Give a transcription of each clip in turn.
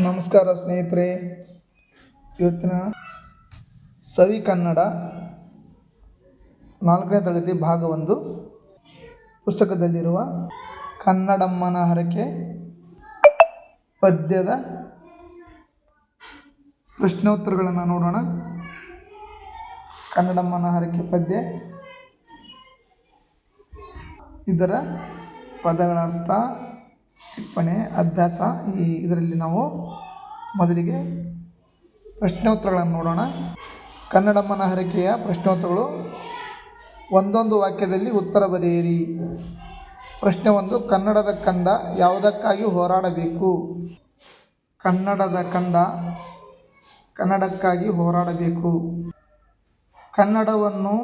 ನಮಸ್ಕಾರ ಸ್ನೇಹಿತರೆ. ಇವತ್ತಿನ ಸವಿ ಕನ್ನಡ ನಾಲ್ಕನೇ ತರಗತಿ ಭಾಗ ಒಂದು ಪುಸ್ತಕದಲ್ಲಿರುವ ಕನ್ನಡಮ್ಮನ ಹರಕೆ ಪದ್ಯದ ಪ್ರಶ್ನೋತ್ತರಗಳನ್ನು ನೋಡೋಣ. ಕನ್ನಡಮ್ಮನ ಹರಕೆ ಪದ್ಯ. ಇದರ ಪದಗಳ ಅರ್ಥ ಟಿಪ್ಪಣಿ ಅಭ್ಯಾಸ ಈ ಇದರಲ್ಲಿ ನಾವು ಮೊದಲಿಗೆ ಪ್ರಶ್ನೋತ್ತರಗಳನ್ನು ನೋಡೋಣ. ಕನ್ನಡಮ್ಮನ ಹರಕೆಯ ಪ್ರಶ್ನೋತ್ತರಗಳು. ಒಂದೊಂದು ವಾಕ್ಯದಲ್ಲಿ ಉತ್ತರ ಬರೆಯಿರಿ. ಪ್ರಶ್ನೆ ಒಂದು ಕನ್ನಡದ ಕಂದ ಯಾವುದಕ್ಕಾಗಿ ಹೋರಾಡಬೇಕು? ಕನ್ನಡದ ಕಂದ ಕನ್ನಡಕ್ಕಾಗಿ ಹೋರಾಡಬೇಕು. ಕನ್ನಡವನ್ನು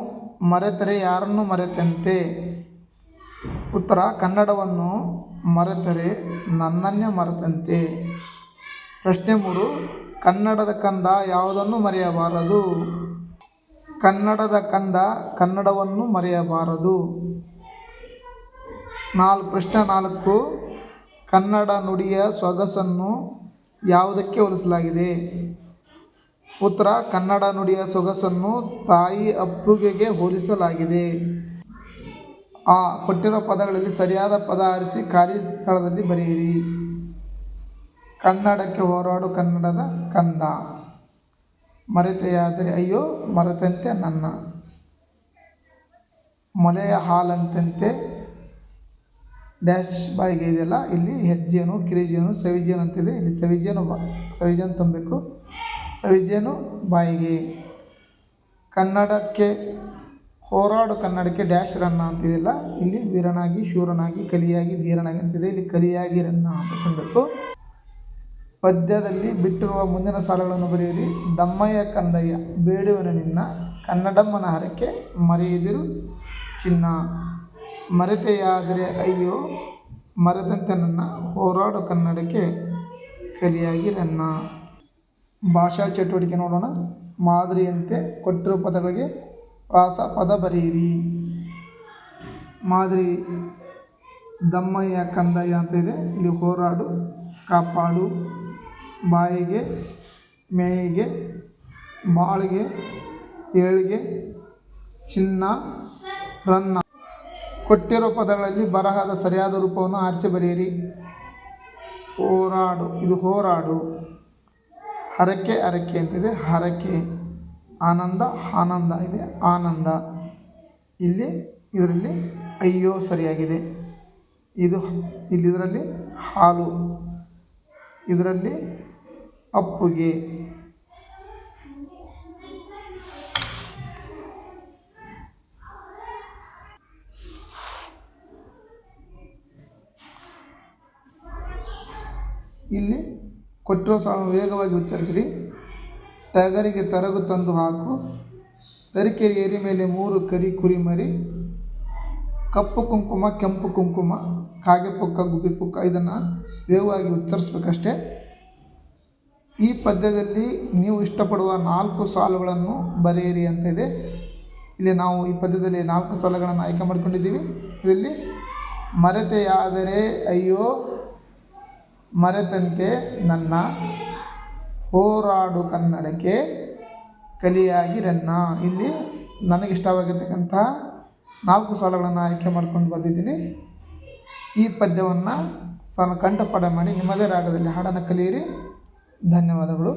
ಮರೆತರೆ ಯಾರನ್ನು ಮರೆತಂತೆ? ಉತ್ತರ ಕನ್ನಡವನ್ನು ಮರೆತರೆ ನನ್ನನ್ನೇ ಮರೆತಂತೆ. ಪ್ರಶ್ನೆ ಮೂರು, ಕನ್ನಡದ ಕಂದ ಯಾವುದನ್ನು ಮರೆಯಬಾರದು. ಕನ್ನಡದ ಕಂದ ಕನ್ನಡವನ್ನು ಮರೆಯಬಾರದು. ನಾಲ್ಕು ಪ್ರಶ್ನೆ ನಾಲ್ಕು, ಕನ್ನಡ ನುಡಿಯ ಸೊಗಸನ್ನು ಯಾವುದಕ್ಕೆ ಹೋಲಿಸಲಾಗಿದೆ? ಉತ್ತರ, ಕನ್ನಡ ನುಡಿಯ ಸೊಗಸನ್ನು ತಾಯಿ ಅಪ್ಪುಗೆಗೆ ಹೋಲಿಸಲಾಗಿದೆ. ಆ ಕೊಟ್ಟಿರೋ ಪದಗಳಲ್ಲಿ ಸರಿಯಾದ ಪದ ಆರಿಸಿ ಖಾಲಿ ಸ್ಥಳದಲ್ಲಿ ಬರೆಯಿರಿ. ಕನ್ನಡಕ್ಕೆ ಹೋರಾಡು ಕನ್ನಡದ ಕಂದ. ಮರೆತೆಯಾದರೆ ಅಯ್ಯೋ, ಮರೆತಂತೆ ನನ್ನ. ಮೊಲೆಯ ಹಾಲಂತಂತೆ ಡ್ಯಾಶ್ ಬಾಯಿಗೆ ಇದೆಯಲ್ಲ, ಇಲ್ಲಿ ಹೆಜ್ಜೇನು ಕಿರಿಜೇನು ಸವಿಜೇನು ಅಂತಿದೆ ಇಲ್ಲಿ ಸವಿಜೇನು ಬಾ ಸವಿಜೇನು ತುಂಬಬೇಕು. ಸವಿಜೇನು ಬಾಯಿಗೆ. ಕನ್ನಡಕ್ಕೆ ಹೋರಾಡು ಕನ್ನಡಕ್ಕೆ ಡ್ಯಾಶ್ ರನ್ನ ಅಂತಿದೆಯಲ್ಲ, ಇಲ್ಲಿ ವೀರನಾಗಿ, ಶೂರನಾಗಿ, ಕಲಿಯಾಗಿ, ಧೀರನಾಗಿ ಅಂತಿದೆ. ಇಲ್ಲಿ ಕಲಿಯಾಗಿ ರನ್ನ ಅಂತ ತುಂಬಬೇಕು. ಪದ್ಯದಲ್ಲಿ ಬಿಟ್ಟಿರುವ ಮುಂದಿನ ಸಾಲುಗಳನ್ನು ಬರೆಯಿರಿ. ದಮ್ಮಯ್ಯ ಕಂದಯ್ಯ, ಬೇಡುವನು ನಿನ್ನ, ಕನ್ನಡಮ್ಮನ ಹರಕೆ ಮರೆಯದಿರು ಚಿನ್ನ. ಮರೆತೆಯಾದರೆ ಅಯ್ಯೋ, ಮರೆತಂತೆ ನನ್ನ ಹೋರಾಡು ಕನ್ನಡಕ್ಕೆ ಕಲಿಯಾಗಿ ರನ್ನ. ಭಾಷಾ ಚಟುವಟಿಕೆ ನೋಡೋಣ. ಮಾದರಿಯಂತೆ ಕೊಟ್ಟಿರುವ ಪದಗಳಿಗೆ ಪ್ರಾಸ ಪದ ಬರೆಯಿರಿ. ಮಾದರಿ ದಮ್ಮಯ್ಯ ಕಂದಯ್ಯ ಅಂತ ಇದೆ. ಇಲ್ಲಿ ಹೋರಾಡು, ಕಾಪಾಡು, ಬಾಯಿಗೆ, ಮೇಯಿಗೆ, ಬಾಳಿಗೆ, ಏಳಿಗೆ, ಚಿನ್ನ, ರನ್ನ. ಕೊಟ್ಟಿರೋ ಪದಗಳಲ್ಲಿ ಬರಹದ ಸರಿಯಾದ ರೂಪವನ್ನು ಆರಿಸಿ ಬರೆಯಿರಿ. ಹೋರಾಡು, ಇದು ಹೋರಾಡು. ಹರಕೆ ಹರಕೆ ಅಂತಿದೆ. ಹರಕೆ. ಆನಂದ ಆನಂದ ಇದೆ, ಆನಂದ. ಇಲ್ಲಿ, ಇದರಲ್ಲಿ ಅಯ್ಯೋ ಸರಿಯಾಗಿದೆ. ಇದು ಇಲ್ಲಿ ಇದರಲ್ಲಿ ಹಾಲು. ಇದರಲ್ಲಿ ಅಪ್ಪುಗೆ. ಇಲ್ಲಿ ಕೊಟ್ಟಿರೋ ಸಾಲನ್ನು ವೇಗವಾಗಿ ಉಚ್ಚರಿಸಿರಿ. ಟಗರಿಗೆ ತರಗು ತಂದು ಹಾಕು. ತರಿಕೆರೆ ಏರಿ ಮೇಲೆ ಮೂರು ಕರಿ ಕುರಿಮರಿ ಕಪ್ಪು ಕುಂಕುಮ, ಕೆಂಪು ಕುಂಕುಮ, ಕಾಗೆ ಪುಕ್ಕ, ಗುಬ್ಬಿ ಪುಕ್ಕ ಇದನ್ನು ವೇಗವಾಗಿ ಉತ್ತರಿಸ್ಬೇಕಷ್ಟೇ. ಈ ಪದ್ಯದಲ್ಲಿ ನೀವು ಇಷ್ಟಪಡುವ ನಾಲ್ಕು ಸಾಲುಗಳನ್ನು ಬರೆಯಿರಿ ಅಂತ ಇದೆ. ಇಲ್ಲಿ ನಾವು ಈ ಪದ್ಯದಲ್ಲಿ ನಾಲ್ಕು ಸಾಲುಗಳನ್ನು ಆಯ್ಕೆ ಮಾಡ್ಕೊಂಡಿದ್ದೀವಿ. ಇದರಲ್ಲಿ ಮರೆತೆಯಾದರೆ ಅಯ್ಯೋ, ಮರೆತಂತೆ ನನ್ನ ಹೋರಾಡು ಕನ್ನಡಕ್ಕೆ ಕಲಿಯಾಗಿರನ್ನ ಇಲ್ಲಿ ನನಗಿಷ್ಟವಾಗಿರ್ತಕ್ಕಂತಹ ನಾಲ್ಕು ಸಾಲುಗಳನ್ನು ಆಯ್ಕೆ ಮಾಡ್ಕೊಂಡು ಬಂದಿದ್ದೀನಿ ಈ ಪದ್ಯವನ್ನು ಸಣ್ಣ ಕಂಠಪಾಠ ಮಾಡಿ ನಿಮ್ಮದೇ ರಾಗದಲ್ಲಿ ಹಾಡನ್ನು ಕಲಿಯಿರಿ. ಧನ್ಯವಾದಗಳು.